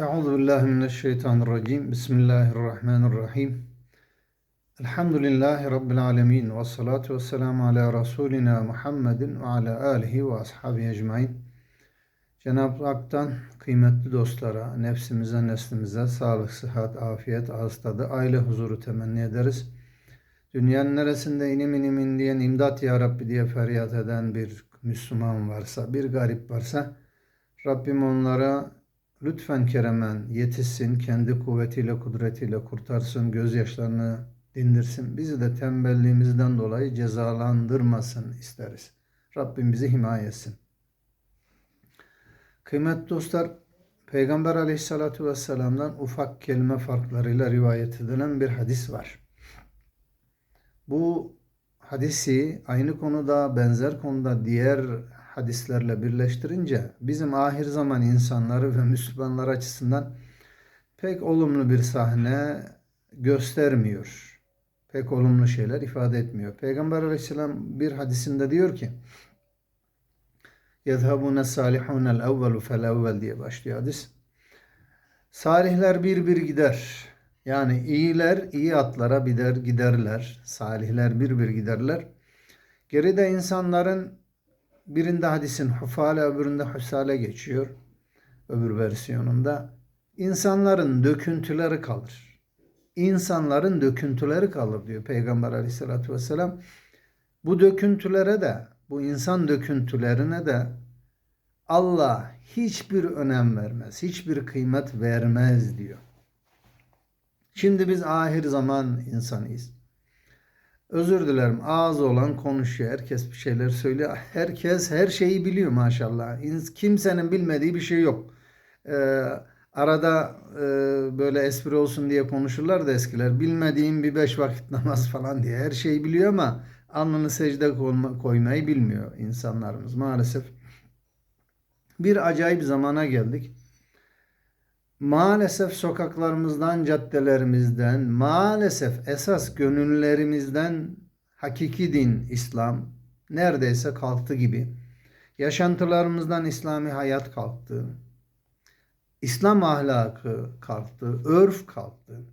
Euzu billahi mineşşeytanirracim. Bismillahirrahmanirrahim. Elhamdülillahi rabbil alamin ve salatu vesselamu ala rasulina Muhammedin ve ala alihi ve ashabihi ecmaîn. Cenab-ı Hak'tan kıymetli dostlara, nefsimize, neslimize sağlık, sıhhat, afiyet, ağız aile huzuru temenni ederiz. Dünyanın neresinde inim inim in diyen imdat ya Rabbi diye feryat eden bir Müslüman varsa, bir garip varsa Rabbim onlara lütfen keremen yetişsin, kendi kuvvetiyle, kudretiyle kurtarsın, gözyaşlarını dindirsin. Bizi de tembelliğimizden dolayı cezalandırmasın isteriz. Rabbim bizi himaye etsin. Kıymetli dostlar, Peygamber aleyhissalatu vesselam'dan ufak kelime farklarıyla rivayet edilen bir hadis var. Bu hadisi aynı konuda, benzer konuda diğer hadislerle birleştirince bizim ahir zaman insanları ve Müslümanlar açısından pek olumlu bir sahne göstermiyor. Pek olumlu şeyler ifade etmiyor. Peygamber aleyhisselam bir hadisinde diyor ki يَذْهَبُونَ السَّالِحُونَ الْاَوَّلُ فَالْاَوَّلُ diye başlıyor hadis. Salihler bir bir gider. Yani iyiler iyi atlara bider giderler. Salihler bir bir giderler. Geride insanların birinde hadisin hufale öbüründe husale geçiyor. Öbür versiyonunda. insanların döküntüleri kalır. İnsanların döküntüleri kalır diyor Peygamber aleyhissalatü vesselam. Bu döküntülere de bu insan döküntülerine de Allah hiçbir önem vermez. Hiçbir kıymet vermez diyor. Şimdi biz ahir zaman insanıyız. Özür dilerim ağzı olan konuşuyor. Herkes bir şeyler söylüyor. Herkes her şeyi biliyor maşallah. Kimsenin bilmediği bir şey yok. Ee, arada e, böyle espri olsun diye konuşurlar da eskiler. Bilmediğim bir beş vakit namaz falan diye. Her şeyi biliyor ama alnını secde koymayı bilmiyor insanlarımız maalesef. Bir acayip zamana geldik maalesef sokaklarımızdan, caddelerimizden, maalesef esas gönüllerimizden hakiki din İslam neredeyse kalktı gibi. Yaşantılarımızdan İslami hayat kalktı. İslam ahlakı kalktı, örf kalktı.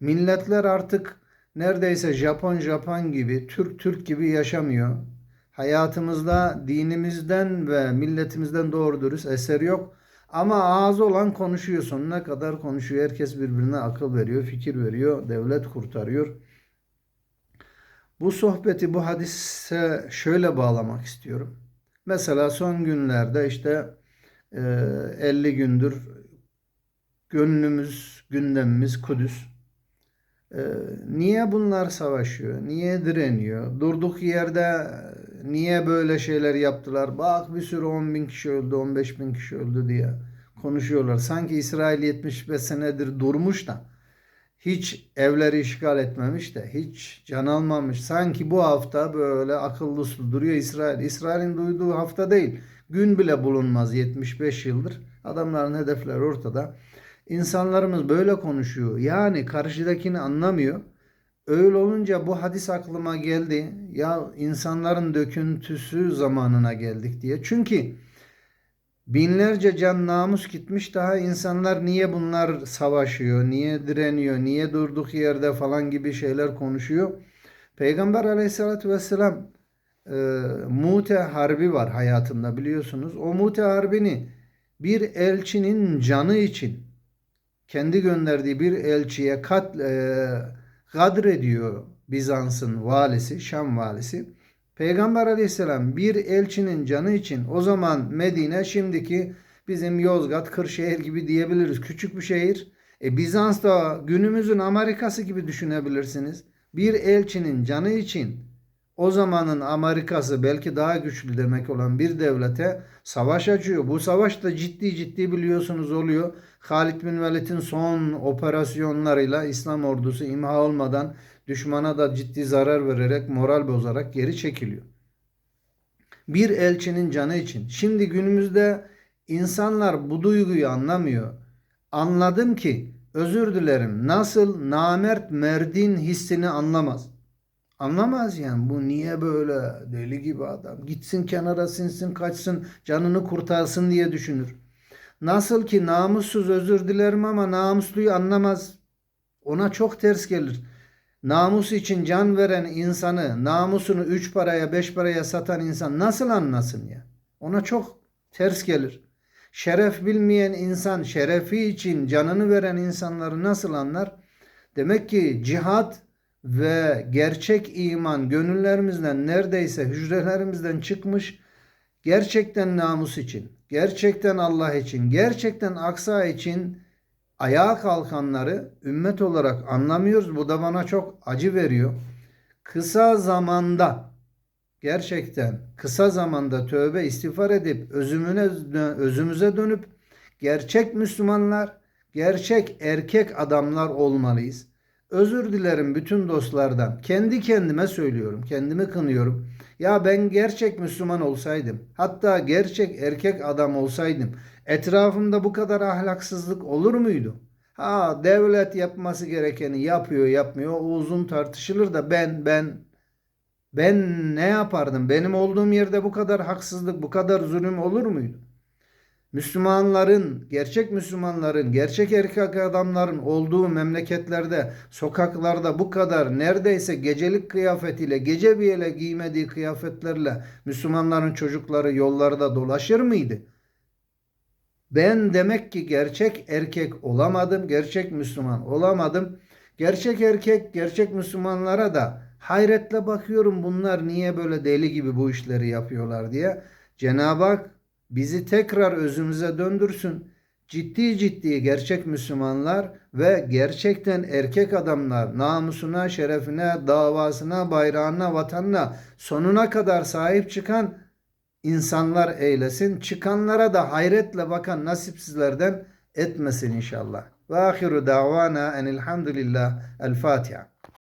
Milletler artık neredeyse Japon Japon gibi, Türk Türk gibi yaşamıyor. Hayatımızda dinimizden ve milletimizden doğru dürüst eser yok. Ama ağzı olan konuşuyor. Sonuna kadar konuşuyor. Herkes birbirine akıl veriyor, fikir veriyor, devlet kurtarıyor. Bu sohbeti bu hadise şöyle bağlamak istiyorum. Mesela son günlerde işte 50 e, gündür gönlümüz, gündemimiz Kudüs. E, niye bunlar savaşıyor? Niye direniyor? Durduk yerde niye böyle şeyler yaptılar? Bak bir sürü 10 bin kişi öldü, 15 bin kişi öldü diye konuşuyorlar. Sanki İsrail 75 senedir durmuş da hiç evleri işgal etmemiş de hiç can almamış. Sanki bu hafta böyle akıllı duruyor İsrail. İsrail'in duyduğu hafta değil. Gün bile bulunmaz 75 yıldır. Adamların hedefleri ortada. İnsanlarımız böyle konuşuyor. Yani karşıdakini anlamıyor. Öyle olunca bu hadis aklıma geldi. Ya insanların döküntüsü zamanına geldik diye. Çünkü binlerce can namus gitmiş daha insanlar niye bunlar savaşıyor, niye direniyor, niye durduk yerde falan gibi şeyler konuşuyor. Peygamber aleyhissalatü vesselam e, Mute Harbi var hayatında biliyorsunuz. O Mute Harbi'ni bir elçinin canı için kendi gönderdiği bir elçiye kat e, kadrediyor Bizans'ın valisi, Şam valisi. Peygamber aleyhisselam bir elçinin canı için o zaman Medine şimdiki bizim Yozgat, Kırşehir gibi diyebiliriz. Küçük bir şehir. E, Bizans da günümüzün Amerika'sı gibi düşünebilirsiniz. Bir elçinin canı için o zamanın Amerika'sı belki daha güçlü demek olan bir devlete savaş açıyor. Bu savaş da ciddi ciddi biliyorsunuz oluyor. Halid bin Velid'in son operasyonlarıyla İslam ordusu imha olmadan düşmana da ciddi zarar vererek moral bozarak geri çekiliyor. Bir elçinin canı için. Şimdi günümüzde insanlar bu duyguyu anlamıyor. Anladım ki özür dilerim nasıl namert merdin hissini anlamaz. Anlamaz yani bu niye böyle deli gibi adam. Gitsin kenara sinsin kaçsın canını kurtarsın diye düşünür. Nasıl ki namussuz özür dilerim ama namusluyu anlamaz. Ona çok ters gelir. Namus için can veren insanı, namusunu üç paraya, beş paraya satan insan nasıl anlasın ya? Ona çok ters gelir. Şeref bilmeyen insan, şerefi için canını veren insanları nasıl anlar? Demek ki cihat ve gerçek iman gönüllerimizden neredeyse hücrelerimizden çıkmış. Gerçekten namus için, gerçekten Allah için, gerçekten aksa için ayağa kalkanları ümmet olarak anlamıyoruz. Bu da bana çok acı veriyor. Kısa zamanda gerçekten kısa zamanda tövbe istiğfar edip özümüne özümüze dönüp gerçek Müslümanlar, gerçek erkek adamlar olmalıyız. Özür dilerim bütün dostlardan. Kendi kendime söylüyorum, kendimi kınıyorum. Ya ben gerçek Müslüman olsaydım, hatta gerçek erkek adam olsaydım, etrafımda bu kadar ahlaksızlık olur muydu? Ha devlet yapması gerekeni yapıyor, yapmıyor. O uzun tartışılır da ben ben ben ne yapardım? Benim olduğum yerde bu kadar haksızlık, bu kadar zulüm olur muydu? Müslümanların, gerçek Müslümanların, gerçek erkek adamların olduğu memleketlerde, sokaklarda bu kadar neredeyse gecelik kıyafetiyle, gece yere giymediği kıyafetlerle Müslümanların çocukları yollarda dolaşır mıydı? Ben demek ki gerçek erkek olamadım, gerçek Müslüman olamadım. Gerçek erkek, gerçek Müslümanlara da hayretle bakıyorum bunlar niye böyle deli gibi bu işleri yapıyorlar diye. Cenab-ı Hak bizi tekrar özümüze döndürsün. Ciddi ciddi gerçek Müslümanlar ve gerçekten erkek adamlar namusuna, şerefine, davasına, bayrağına, vatanına sonuna kadar sahip çıkan insanlar eylesin. Çıkanlara da hayretle bakan nasipsizlerden etmesin inşallah. Ve ahiru davana enilhamdülillah. El Fatiha.